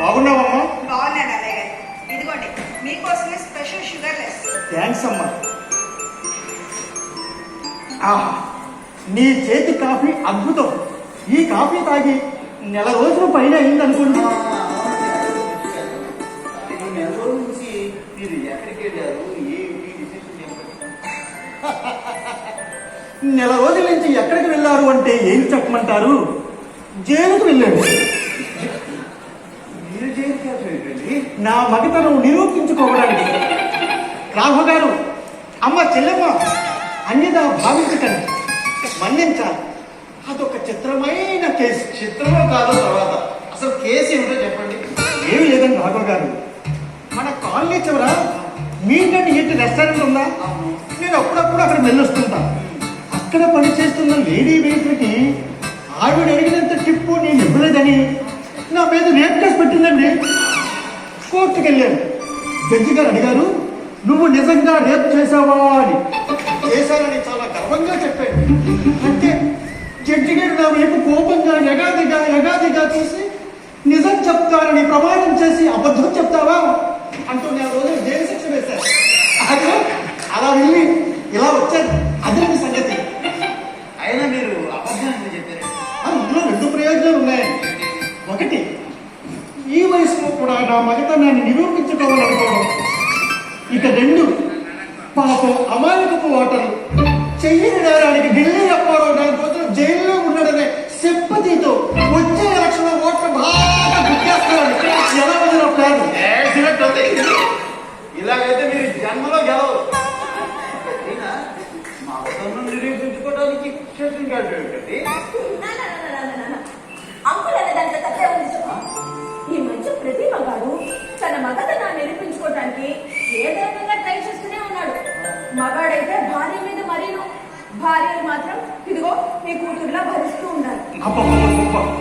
బాగున్నావమ్మా? బాగున్నాను అన్నయ్య గారు. ఇదిగోండి మీకోసమే స్పెషల్ షుగర్ లెస్. థ్యాంక్స్ అమ్మా. ఆహా నీ చేతి కాఫీ అద్భుతం. ఈ కాఫీ తాగి నెల రోజుల పైన అయింది అనుకుంటా ఈ నెల రోజుల నుంచి మీరు ఎక్కడికి వెళ్ళారు? ఏంటి విశేషం చెప్పండి. నెల రోజుల నుంచి ఎక్కడికి వెళ్ళారు అంటే ఏం చెప్పమంటారు? జైలుకు వెళ్ళాడు మీరు జైలుకి ఏంటండి నా మగతను నిరూపించుకోవడానికి రాఘవ గారు అమ్మ చెల్లెమ్మ అన్యదా భావించకండి. మన్నించాలి. అదొక చిత్రమైన కేసు. చిత్రమో కాదు తర్వాత. అసలు కేసు ఏమిటో చెప్పండి. ఏమి లేదండి రాఘవ గారు. మన కాలనీ చివర మీటండి అండ్ రెస్టారెంట్ ఉందా? నేను అప్పుడప్పుడు అక్కడ వెళ్ళొస్తుంటా అక్కడ పనిచేస్తున్న లేడీ వెయిటర్కి ఆవిడ అడిగినంత టిప్పు నేను ఇవ్వలేదని నా మీద రేప్ కేసు పెట్టిందండి. కోర్టుకు వెళ్ళాను జడ్జి గారు అడిగారు నువ్వు నిజంగా రేప్ చేశావా? అని. చేశానని చాలా గర్వంగా చెప్పాడు అంటే జడ్జి గారు నా వైపు కోపంగా ఎగాదిగా ఎగాదిగా చూసి నిజం చెప్తానని ప్రమాణం చేసి అబద్ధం చెప్తావా? కూడా నా మగతనాన్ని నిరూపించుకోవాలనుకోవడం. ఇక రెండు పాపం అమాయకపు ఓటలు చెయ్యని నేరానికి ఢిల్లీ అప్పారావు ఉండాలి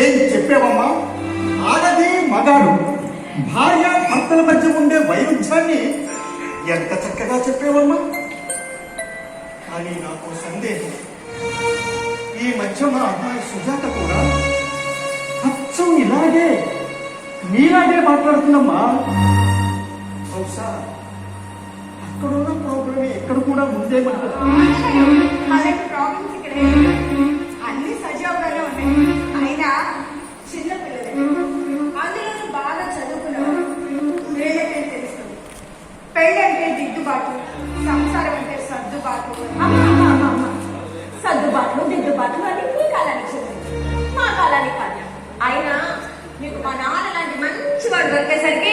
ఏం చెప్పావమ్మా? ఆడది మగాడు. భార్య భర్తల మధ్య ఉండే వైరుధ్యాన్ని ఎంత చక్కగా చెప్పేవమ్మా? కానీ నాకు సందేహం. ఈ మధ్య మా అమ్మాయి సుజాత కూడా అచ్చం ఇలాగే నీలాగే మాట్లాడుతుందమ్మా. బహుశా అక్కడున్న ప్రాబ్లమే ఎక్కడ కూడా ఉందే దిద్దుబాటు సంసారం అంటే సర్దుబాటు. సర్దుబాట్లు దిద్దుబాట్లు అని మీ కాలానికి చెందింది మా కాలానికి కాదు. అయినా మీకు మా నాన్న లాంటి మంచి వాడు దొరికేసరికి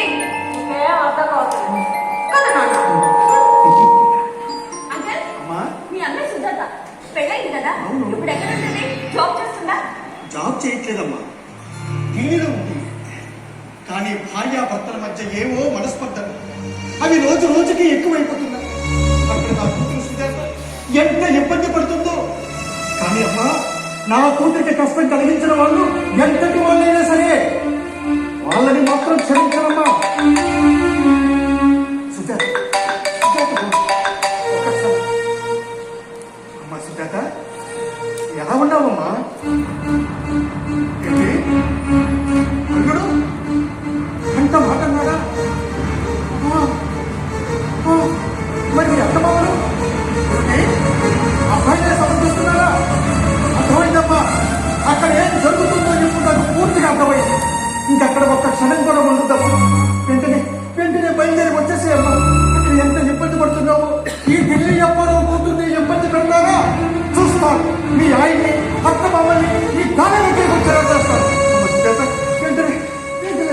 ఇంకే అర్థం అవుతుంది కదా నాన్న? అంకల్ అమ్మా. మీ అమ్మాయి సుజాత పెళ్ళైంది కదా? అవును. ఇప్పుడు ఎక్కడ ఉంటుంది జాబ్ చేస్తుందా? జాబ్ చేయట్లేదమ్మా. ఢిల్లీలో ఉంది. కానీ భార్యాభర్తల మధ్య ఏవో మనస్పర్ధలు. అవి రోజు రోజుకి ఎక్కువైపోతున్నాయి. అక్కడ నా కూతురు ఎంత ఇబ్బంది పడుతుందో. కానీ అమ్మా నా కూతురికి కష్టం కలిగించిన వాళ్ళు ఎంతటి వాళ్ళైనా సరే వాళ్ళని మాత్రం క్షమించనమ్మా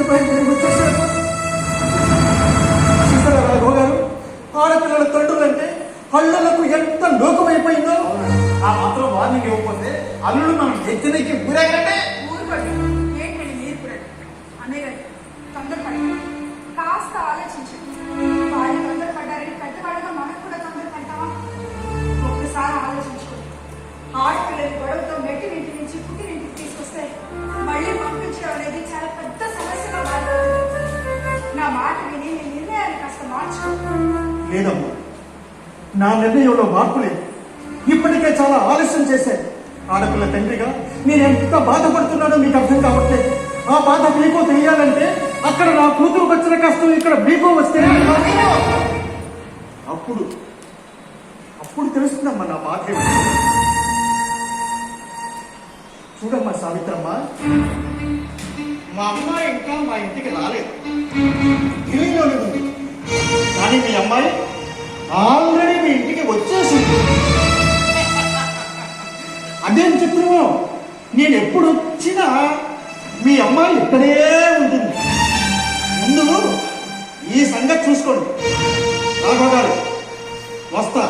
వెంటనే బయలుదేరి వచ్చేసేయమ్మా చూసారా రాఘవ గారు ఆడపిల్లల తండ్రులంటే అల్లులకు ఎంత లోకమైపోయిందో ఆ మాత్రం వార్నింగ్ ఇవ్వకపోతే అల్లుడు మనం ఎత్తినకి గురకంటే ఊరుకోండి. ఏంటండి మీరు కూడా అన్నయ్య గారు తొందరపడండి కాస్త ఆలోచించండి వాళ్ళు తొందరపడ్డారని పెద్దవాళ్ళగా మనకు లేదమ్మా. నా నిర్ణయంలో మార్పు లేదు. ఇప్పటికే చాలా ఆలస్యం చేశాను. ఆడపిల్ల తండ్రిగా నేను ఎంత బాధపడుతున్నానో మీకు అర్థం కావట్లేదు. ఆ బాధ మీకు తెలియాలంటే అక్కడ నా కూతురు వచ్చిన కష్టం ఇక్కడ మీకు వస్తే అప్పుడు అప్పుడు తెలుస్తుందమ్మా నా బాధ చూడమ్మా సావిత్రమ్మ. మా అమ్మాయి ఇంకా మా ఇంటికి రాలేదు. ఢిల్లీలోనే ఉంది. కానీ మీ అమ్మాయి ఆల్రెడీ మీ ఇంటికి వచ్చేసింది. అదేం చిత్రము నేను ఎప్పుడు వచ్చినా మీ అమ్మాయి ఇక్కడే ఉంటుంది. ముందు ఈ సంగతి చూసుకోండి. రాఘవ గారు వస్తా.